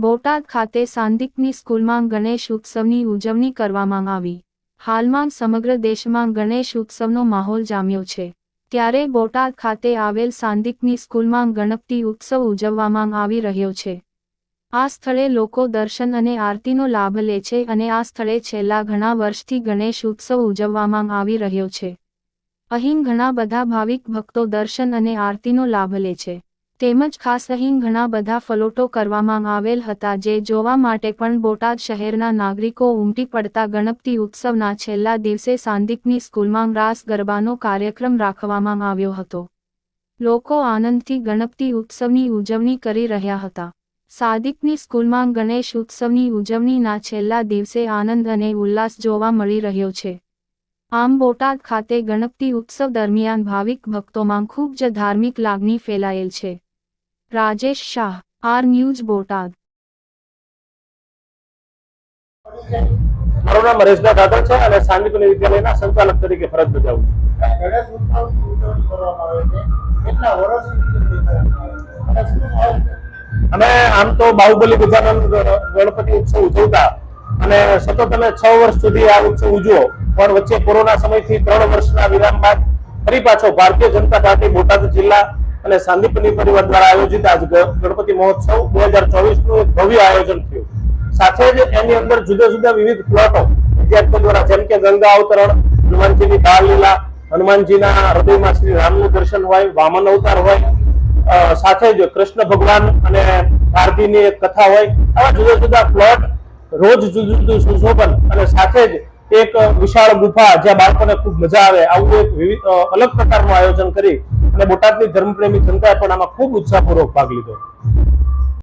બોટાદ ખાતે સાંદિકની સ્કૂલમાં ગણેશ ઉત્સવની ઉજવણી કરવામાં આવી. હાલમાં સમગ્ર દેશમાં ગણેશ ઉત્સવનો માહોલ જામ્યો છે. ત્યારે બોટાદ ખાતે આવેલ સાંદિકની સ્કૂલમાં ગણપતિ ઉત્સવ ઉજવવામાં આવી રહ્યો છે. આ સ્થળે લોકો દર્શન અને આરતીનો લાભ લે છે અને આ સ્થળે છેલ્લા ઘણા વર્ષથી ગણેશ ઉત્સવ ઉજવવામાં આવી રહ્યો છે. અહીં ઘણા બધા ભાવિક ભક્તો દર્શન અને આરતીનો લાભ લે છે. તેમજ ખાસ અહીં ઘણા બધા ફલોટો કરવામાં આવેલ હતા જે જોવા માટે પણ બોટાદ શહેરના નાગરિકો ઉમટી પડતા ગણપતિ ઉત્સવના છેલ્લા દિવસે સાંદિકની સ્કૂલમાં રાસ ગરબાનો કાર્યક્રમ રાખવામાં આવ્યો હતો. લોકો આનંદથી ગણપતિ ઉત્સવની ઉજવણી કરી રહ્યા હતા. સાદિકની સ્કૂલમાં ગણેશ ઉત્સવની ઉજવણીના છેલ્લા દિવસે આનંદ અને ઉલ્લાસ જોવા મળી રહ્યો છે. આમ બોટાદ ખાતે ગણપતિ ઉત્સવ દરમિયાન ભાવિક ભક્તોમાં ખૂબ જ ધાર્મિક લાગણી ફેલાયેલ છે. રાજેશ શાહ આર ન્યૂઝ બોટાદ મારું નામ હરેશભાઈ ઠાકર છે અને સાંદીપની વિદ્યાલયના સંચાલક તરીકે ફરજ બજાવું છે? અમે આમ તો બાહુબલી ગજાનન ગણપતિ ઉત્સવ ઉજવતા અને સતત અમે છ વર્ષ સુધી આ ઉત્સવ ઉજવો, પણ વચ્ચે કોરોના સમયથી ત્રણ વર્ષના વિરામ બાદ ફરી પાછો ભારતીય જનતા પાર્ટી બોટાદ જિલ્લા અને સાંદીપની પરિવાર દ્વારા આયોજિત આજ ગણપતિ મહોત્સવ બે હજાર ચોવીસનું એક ભવ્ય આયોજન થયું. સાથે જ એની અંદર જુદા જુદા વિવિધ પ્લોટો વિદ્યાર્થીઓ દ્વારા જેમ કે ગંગા અવતરણ, હનુમાનજીની બાળલીલા, હનુમાનજીના હૃદયમાં શ્રી રામનું દર્શન હોય, વામન અવતાર હોય સાથે જ કૃષ્ણ ભગવાન અને ભારતીની એક કથા હોય, આવા જુદા જુદા પ્લોટ રોજ જુદું જુદું સુશોભન અને સાથે જ એક વિશાળ ગુફા જ્યાં બાળકોને ખૂબ મજા આવે, આવું એક અલગ પ્રકારનું આયોજન કરી અને બોટાદની ધર્મપ્રેમી જનતાએ પણ આમાં ખૂબ ઉત્સાહપૂર્વક ભાગ લીધો.